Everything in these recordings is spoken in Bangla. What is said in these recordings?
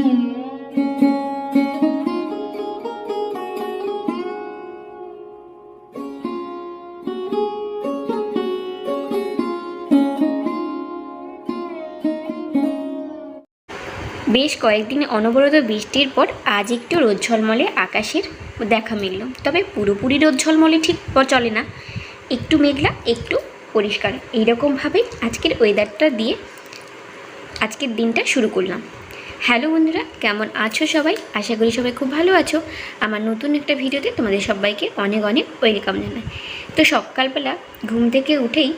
বেশ কয়েকদিন অনবরত বৃষ্টির পর আজ একটু রোদ ঝলমলে আকাশের দেখা মিলল। তবে পুরোপুরি রোদ ঝলমলে ঠিক চলে না। একটু মেঘলা, একটু পরিষ্কার। এইরকমভাবেই আজকের ওয়েদারটা দিয়ে আজকের দিনটা শুরু করলাম। হ্যালো বন্ধুরা, কেমন আছো সবাই? আশা করি সবাই খুব ভালো আছো। আমার নতুন একটা ভিডিওতে তোমাদের সবাইকে অনেক অনেক ওয়েলকাম জানাই। তো সকালবেলা ঘুম থেকে উঠেই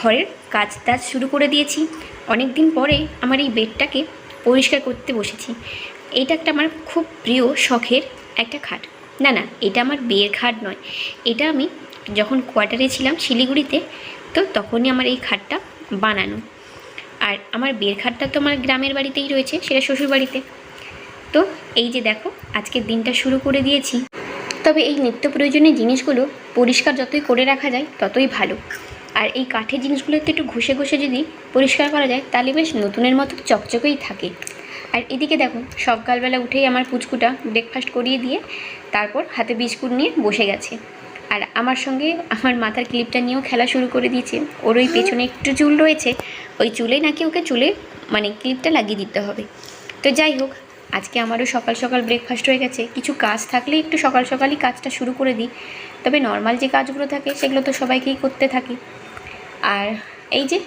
ঘরের কাজ টাজ শুরু করে দিয়েছি। অনেক দিন পরে আমার এই বেডটাকে পরিষ্কার করতে বসেছি। এটা একটা আমার খুব প্রিয় শখের একটা খাট। না না, এটা আমার বিয়ের খাট নয়। এটা আমি যখন কোয়ার্টারে ছিলাম শিলিগুড়িতে, তো তখনই আমার এই খাটটা বানানো। আর আমার বিয়ের খাটটা তো আমার গ্রামের বাড়িতেই রয়েছে, সেটা শ্বশুর বাড়িতে তো এই যে দেখো, আজকের দিনটা শুরু করে দিয়েছি। তবে এই নিত্য প্রয়োজনীয় জিনিসগুলো পরিষ্কার যতই করে রাখা যায়, ততই ভালো। আর এই কাঠের জিনিসগুলো একটু একটু ঘষে ঘষে যদি পরিষ্কার করা যায়, তাহলে বেশ নতুনের মতো চকচকেই থাকে। আর এদিকে দেখো সকালবেলা উঠেই আমার পুচকুটা ব্রেকফাস্ট করিয়ে দিয়ে তারপর হাতে বিস্কুট নিয়ে বসে গেছে। আর আমার সঙ্গে আমার মাথার ক্লিপটা নিয়েও খেলা শুরু করে দিয়েছে। ওর ওই পেছনে একটু চুল রয়েছে ওই চুলে নাকি ওকে চুলে মানে ক্লিপটা লাগিয়ে দিতে হবে। তো যাই হোক, আজকে আমারও সকাল সকাল ব্রেকফাস্ট হয়ে গেছে। কিছু কাজ থাকলে একটু সকাল সকালই কাজটা শুরু করে দিই। তবে নর্মাল যে কাজগুলো থাকে, সেগুলো তো সবাইকেই করতে থাকি। আর এই যে,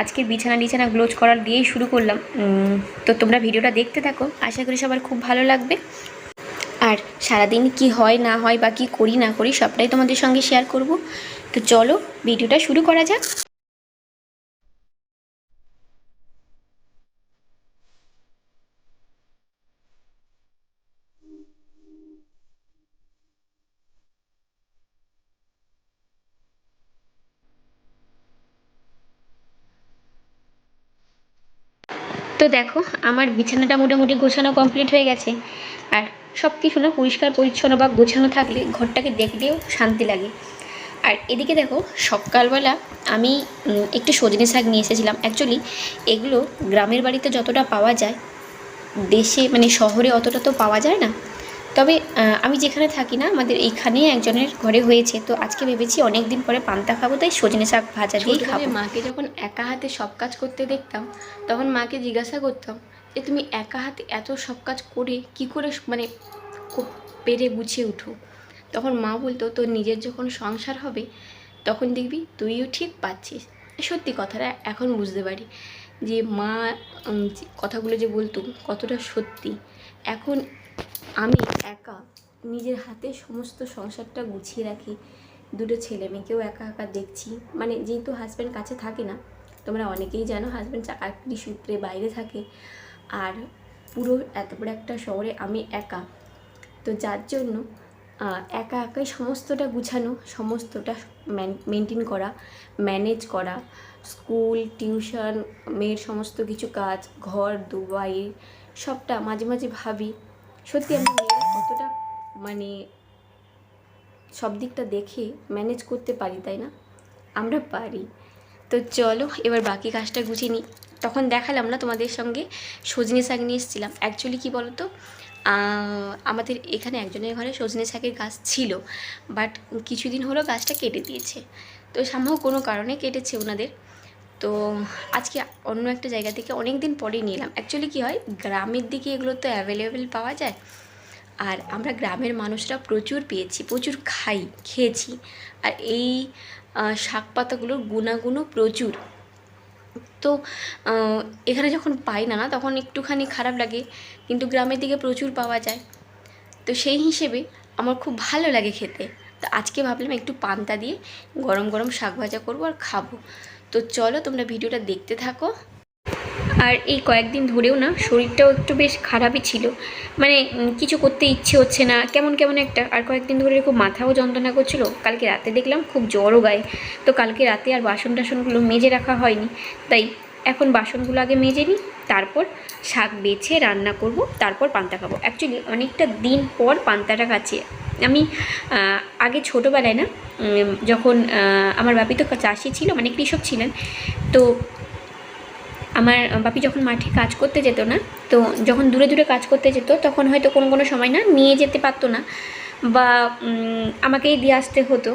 আজকে বিছানা বিছানা গ্লোজ করার দিয়েই শুরু করলাম। তো তোমরা ভিডিওটা দেখতে থাকো। আশা করি সবার খুব ভালো লাগবে। আর সারাদিন কি হয়, না হয় বা কী করি, না করি, সবটাই তোমাদের সঙ্গে শেয়ার করব। তো চলো, ভিডিওটা শুরু করা যাক। তো দেখো, আমার বিছানাটা মোটামুটি গোছানো কমপ্লিট হয়ে গেছে। আর সব কিছু না পরিষ্কার, পরিচ্ছন্ন বা গোছানো থাকলে ঘরটাকে দেখলেও শান্তি লাগে। আর এদিকে দেখো, সকালবেলা আমি একটু সজনে শাক নিয়ে এসেছিলাম। অ্যাকচুয়ালি এগুলো গ্রামের বাড়িতে যতটা পাওয়া যায়, দেশে মানে শহরে অতটা তো পাওয়া যায় না। তবে আমি যেখানে থাকি না আমাদের এইখানে একজনের ঘরে হয়েছে। তো আজকে ভেবেছি অনেক দিন পরে পান্তা খাব তাই সজনে শাক ভাজা দিয়েই খাব। মাকে যখন একা হাতে সব কাজ করতে দেখতাম তখন মাকে জিজ্ঞাসা করতাম যে তুমি একা হাতে এত সব কাজ করে কি করে মানে খুব পেরে গুছিয়ে উঠো? তখন মা বলতো তোর নিজের যখন সংসার হবে তখন দেখবি তুইও ঠিক পাচ্ছিস। সত্যি কথাটা এখন বুঝতে পারি যে মা কথাগুলো যে বলতো কতটা সত্যি। এখন আমি একা নিজের হাতে সমস্ত সংসারটা গুছিয়ে রাখি। দুটো ছেলে মেয়েকেও একা একা দেখছি। মানে যেহেতু হাজব্যান্ড কাছে থাকে না, তোমরা অনেকেই জানো হাজব্যান্ড চাকরি সূত্রে বাইরে থাকে। আর পুরো এত বড় একটা শহরে আমি একা। তো যার জন্য একা একাই সমস্তটা গুছানো, সমস্তটা মেনটেন করা ম্যানেজ করা স্কুল টিউশন মেয়ের সমস্ত কিছু কাজ, ঘর দুবাই সবটা মাঝে মাঝে ভাবি। সত্যি আমি মেয়েরা কতটা মানে সব দিকটা দেখে ম্যানেজ করতে পারি, তাই না? আমরা পারি। তো চলো, এবার বাকি কাজটা গুছিয়ে নিই। তখন দেখালাম না তোমাদের সঙ্গে, সজনে শাক নিয়ে এসেছিলাম। অ্যাকচুয়ালি কী বলো তো আমাদের এখানে একজনের ঘরে সজনে শাকের গাছ ছিল বাট কিছুদিন হলো গাছটা কেটে দিয়েছে। তো সম্ভব কোনো কারণে কেটেছে ওনাদের। তো আজকে অন্য একটা জায়গা থেকে অনেক দিন পরেই নিলাম। অ্যাকচুয়ালি কী হয়, গ্রামের দিকে এগুলো তো অ্যাভেলেবেল পাওয়া যায়। আর আমরা গ্রামের মানুষরা প্রচুর পেয়েছি, প্রচুর খাই, খেয়েছি। আর এই শাক পাতাগুলোর গুণাগুণও প্রচুর। তো এখানে যখন পাই না না, তখন একটুখানি খারাপ লাগে, কিন্তু গ্রামের দিকে প্রচুর পাওয়া যায়। তো সেই হিসেবে আমার খুব ভালো লাগে খেতে। তো আজকে ভাবলাম একটু পান্তা দিয়ে গরম গরম শাক ভাজা করব আর খাব। তো চলো তোমরা ভিডিওটা দেখতে থাকো। আর এই কয়েকদিন ধরেও না, শরীরটাও একটু বেশ খারাপই ছিল। মানে কিছু করতে ইচ্ছে হচ্ছে না, কেমন কেমন একটা। আর কয়েকদিন ধরে খুব মাথাও যন্ত্রণা করছিল। কালকে রাতে দেখলাম খুব জ্বরও গায়ে। তো কালকে রাতে আর বাসন টাসনগুলো মেজে রাখা হয়নি। তাই এখন বাসনগুলো আগে মেজে নিই তারপর শাক বেছে রান্না করব, তারপর পান্তা খাব। অ্যাকচুয়ালি অনেকটা দিন পর পান্তাটা কাছে আমি আগে ছোটোবেলায় না যখন আমার বাপি তো চাষি ছিল মানে কৃষক ছিলেন, তো আমার বাপি যখন মাঠে কাজ করতে যেত না, তো যখন দূরে দূরে কাজ করতে যেত, তখন হয়তো কোনো কোনো সময় না নিয়ে যেতে পারতো না বা আমাকেই দিয়ে আসতে হতো।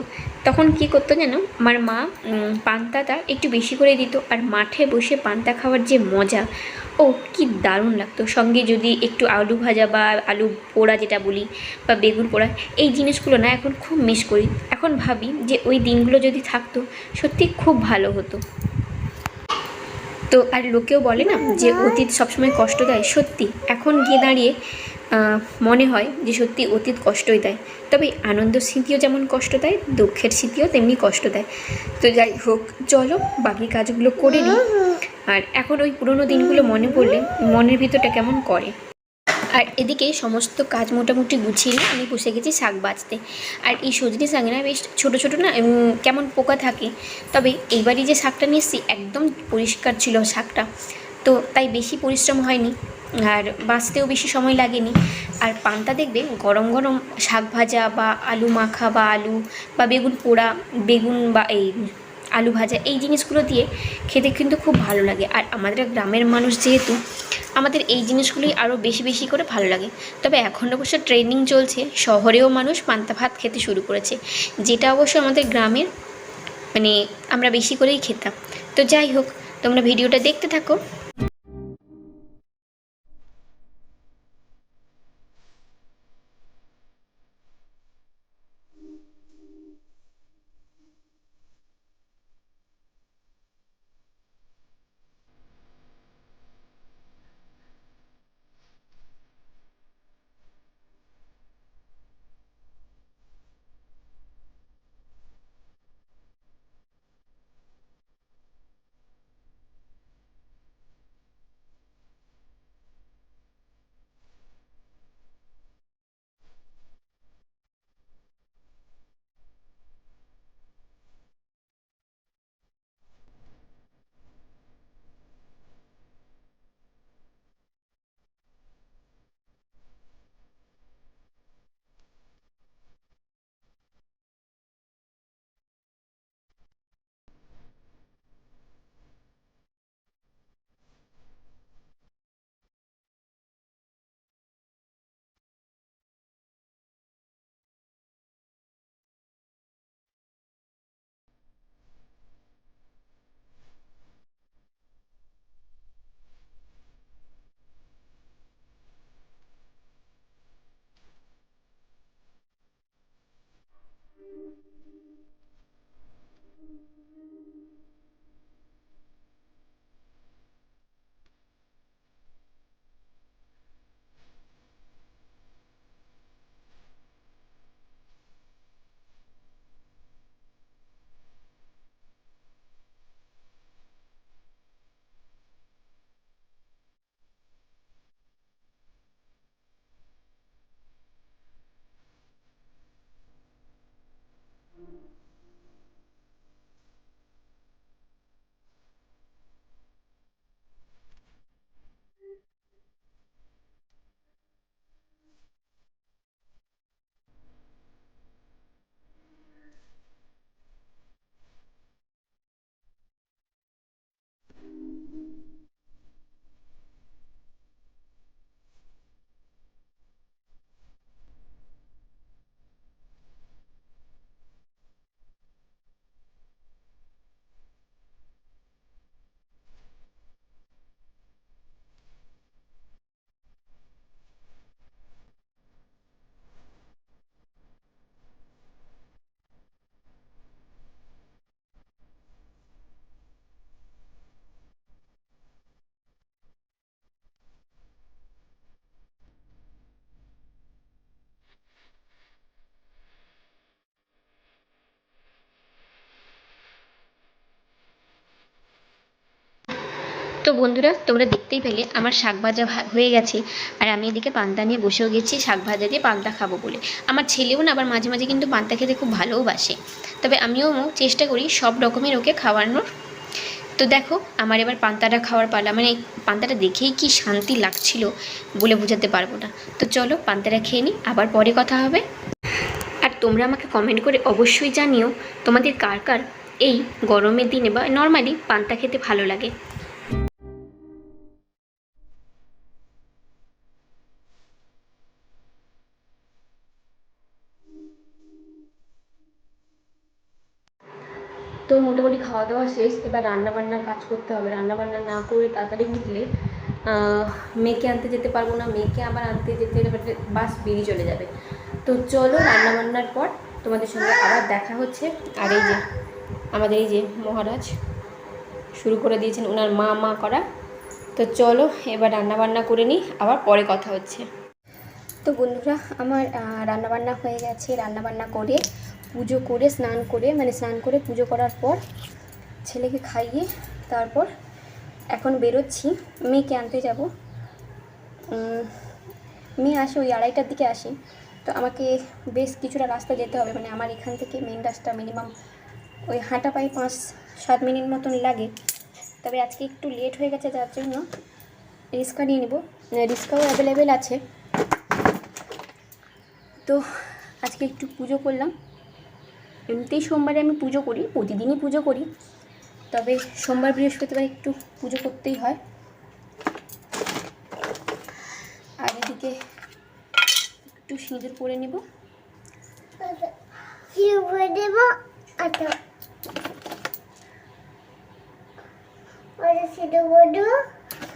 তখন কি করতো যেন আমার মা পান্তাটা একটু বেশি করে দিত, আর মাঠে বসে পান্তা খাওয়ার যে মজা ও কি দারুণ লাগতো। সঙ্গে যদি একটু আলু ভাজা বা আলু পোড়া যেটা বলি বা বেগুন পোড়া, এই জিনিসগুলো না এখন খুব মিস করি। এখন ভাবি যে ওই দিনগুলো যদি থাকতো সত্যি খুব ভালো হতো। তো আর লোকেও বলে না যে অতীত সবসময় কষ্ট দেয়। সত্যি, এখন গিয়ে দাঁড়িয়ে মনে হয় যে সত্যি অতীত কষ্টই দেয়। তবে আনন্দ স্মৃতিও যেমন কষ্ট দেয়, দুঃখের স্মৃতিও তেমনি কষ্ট দেয়। তো যাই হোক, চলো বাকি কাজগুলো করে নিই। আর এখন ওই পুরোনো দিনগুলো মনে পড়লে মনের ভিতরটা কেমন করে? আর এদিকে সমস্ত কাজ মোটামুটি গুছিয়ে নিয়ে আমি বসে গেছি শাক বাজতে আর এই সজনে শাকে না বেশ ছোটো ছোটো না কেমন পোকা থাকে। তবে এইবারই যে শাকটা নিয়ে এসেছি, একদম পরিষ্কার ছিল শাকটা। তো তাই বেশি পরিশ্রম হয়নি। আর বাঁচতেও বেশি সময় লাগেনি। আর পান্তা দেখবে, গরম গরম শাক ভাজা বা আলু মাখা বা আলু বা বেগুন পোড়া, বেগুন বা এই আলু ভাজা, এই জিনিসগুলো দিয়ে খেতে কিন্তু খুব ভালো লাগে। আর আমাদের গ্রামের মানুষ যেহেতু আমাদের এই জিনিসগুলোই আরও বেশি বেশি করে ভালো লাগে। তবে এখন অবশ্য ট্রেনিং চলছে, শহরেও মানুষ পান্তা ভাত খেতে শুরু করেছে, যেটা অবশ্য আমাদের গ্রামের মানে আমরা বেশি করেই খেতাম। তো যাই হোক, তোমরা ভিডিওটা দেখতে থাকো। তো বন্ধুরা, তোমরা দেখতেই পেলে আমার শাক ভাজা হয়ে গেছে। আর আমি এদিকে পান্তা নিয়ে বসেও গেছি, শাক ভাজা দিয়ে পান্তা খাব বলে। আমার ছেলেও না আবার মাঝে মাঝে কিন্তু পান্তা খেতে খুব ভালোবাসে। তবে আমিও চেষ্টা করি সব রকমের ওকে খাওয়ানোর। তো দেখো, আমার এবার পান্তাটা খাওয়ার পালা। মানে পান্তাটা দেখেই কি শান্তি লাগছিল বলে বোঝাতে পারব না। তো চলো পান্তাটা খেয়ে নিই আবার পরে কথা হবে। আর তোমরা আমাকে কমেন্ট করে অবশ্যই জানিও, তোমাদের কার কার এই গরমের দিনে বা নর্মালি পান্তা খেতে ভালো লাগে। দাওয়া শেষ, এবার রান্না বান্নার কাজ করতে হবে। রান্না বান্না না করে তাড়াতাড়ি উঠলে মেয়েকে আনতে যেতে পারব না, মেয়েকে আবার আনতে যেতে বাস বেরিয়ে চলে যাবে। তো চলো রান্না বান্নার পর তোমাদের সঙ্গে আবার দেখা হচ্ছে। আর এই যে, আমাদের এই যে মহারাজ শুরু করে দিয়েছেন ওনার মা মা করা। তো চলো এবার রান্না বান্না করে নিই, আবার পরে কথা হচ্ছে। তো বন্ধুরা, আমার রান্নাবান্না হয়ে গেছে। রান্নাবান্না করে, পুজো করে, স্নান করে মানে স্নান করে পুজো করার পর ছেলেকে খাইয়ে তারপর এখন বেরোচ্ছি। মেয়েকে আনতে যাব। মেয়ে আসে ওই আড়াইটার দিকে আসে। তো আমাকে বেশ কিছুটা রাস্তা যেতে হবে। মানে আমার এখান থেকে মেন রাস্তা মিনিমাম ওই হাঁটা পাই পাঁচ সাত মিনিট মতন লাগে। তবে আজকে একটু লেট হয়ে গেছে, যার জন্য রিক্সা নিয়ে নেব। রিক্সাও অ্যাভেলেবেল আছে। তো আজকে একটু পুজো করলাম। এমনিতেই সোমবারে আমি পুজো করি, প্রতিদিনই পুজো করি। তবে সোমবার বৃহস্পতিবার একটু পুজো করতেই হয় আর এদিকে একটু সিঁদুর পরে নেব দেব আচ্ছা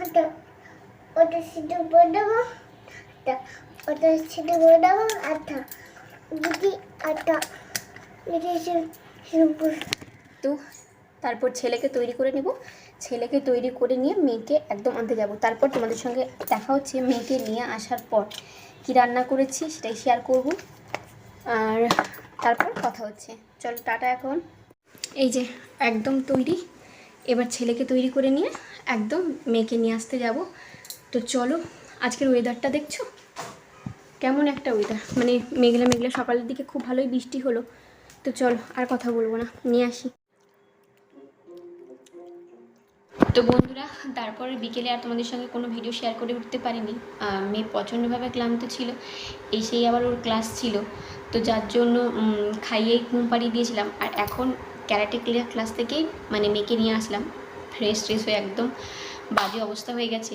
আচ্ছা আচ্ছা আচ্ছা আচ্ছা তো তারপর ছেলেকে তৈরি করে নেব। ছেলেকে তৈরি করে নিয়ে মেয়েকে একদম আনতে যাব। তারপর তোমাদের সঙ্গে দেখা হচ্ছে মেয়েকে নিয়ে আসার পর। কি রান্না করেছি সেটাই শেয়ার করব। আর তারপর কথা হচ্ছে। চলো, টাটা এখন। এই যে একদম তৈরি। এবার ছেলেকে তৈরি করে নিয়ে একদম মেয়েকে নিয়ে আসতে যাব। তো চলো, আজকের ওয়েদারটা দেখছ? কেমন একটা ওয়েদার মানে মেঘলা মেঘলা সকালের দিকে খুব ভালোই বৃষ্টি হলো। তো চলো, আর কথা বলব না। নিয়ে আসি। তো বন্ধুরা, তারপরে বিকেলে আর তোমাদের সঙ্গে কোনো ভিডিও শেয়ার করে উঠতে পারিনি। মেয়ে প্রচণ্ডভাবে ক্লান্ত ছিল, এই সেই আবার ওর ক্লাস ছিল। তো যার জন্য খাইয়েই ঘুম পাড়িয়ে দিয়েছিলাম। আর এখন ক্যারাটে ক্লিয়ার ক্লাস থেকেই মানে মেয়েকে নিয়ে আসলাম। ফ্রেশ ট্রেশ হয়ে একদম বাজে অবস্থা হয়ে গেছে।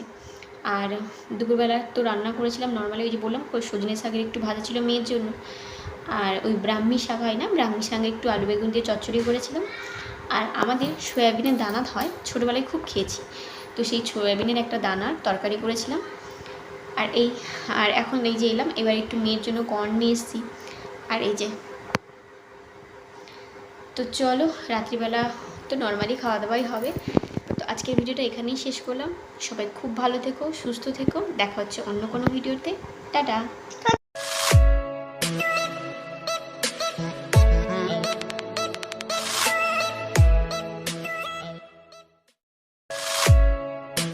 আর দুপুরবেলা তো রান্না করেছিলাম নর্মালি ওই যে বললাম, ওই সজনে শাকের একটু ভাজা ছিল মেয়ের জন্য। আর ওই ব্রাহ্মী শাক হয় না, ব্রাহ্মী শাকে একটু আলু বেগুন দিয়ে চচ্চড়ি করেছিলাম। আর আমাদের সয়াবিনের দানা হয়, ছোটোবেলায় খুব খেয়েছি। তো সেই সয়াবিনের একটা দানার তরকারি করেছিলাম। আর এই, আর এখন এই যে এলাম, এবার একটু মেয়ের জন্য কর্ন নিয়ে এসেছি। আর এই যে, তো চলো, রাত্রিবেলা তো নর্মালি খাওয়া দাওয়াই হবে। তো আজকের ভিডিওটা এখানেই শেষ করলাম। সবাই খুব ভালো থেকো, সুস্থ থেকো। দেখা হচ্ছে অন্য কোনো ভিডিওতে। টাটা!